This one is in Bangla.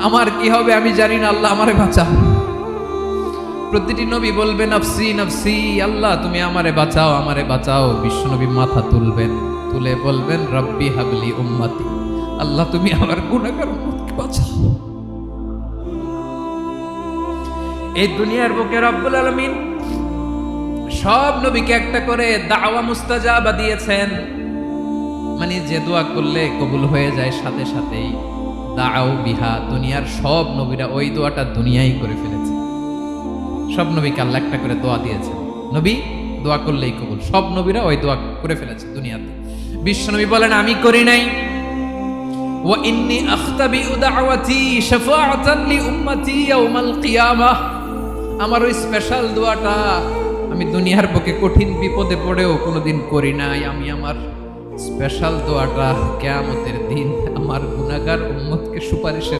আমার কি হবে আমি জানি না, আল্লাহ আমারে বাঁচাও। প্রতিটি নবী বলবে, নফসি নফসি, আল্লাহ, তুমি আমারে বাঁচাও আমারে বাঁচাও। বিশ্ব নবী মাথা তুলবেন, তুলে বলবেন, রব্বি হাবলি উম্মতি, আল্লাহ, তুমি আমার গুণাগার বাঁচাও। এই দুনিয়ার বুকে রব্বুল আলমিন সব নবীকে একটা করে দাওয়া মুস্তাজাবা দিয়েছেন। মানে যে দোয়া করলে কবুল হয়ে যায় সাথে সাথেই। দাও বিহা, দুনিয়ার সব নবীরা ওই দোয়াটা দুনিয়াই করে ফেলেছে। সব নবীকে আল্লাহ একটা করে দোয়া দিয়েছে। নবী, দোয়া করলেই কবুল। সব নবীরা ওই দোয়া করে ফেলেছে দুনিয়াতে। বিশ্ব নবী বলেন, আমি করি নাই। আখতাবি দাওয়াতি শাফাআতান লি উম্মতি ইয়াউমাল কিয়ামাহ আমার ওই স্পেশাল দোয়াটা আমি দুনিয়ার বুকে কঠিন বিপদে পড়েও কোনোদিন করি নাই। আমি আমার স্পেশাল দোয়াটা কেয়ামতের দিন আমার গুনাহগার উম্মতকে সুপারিশের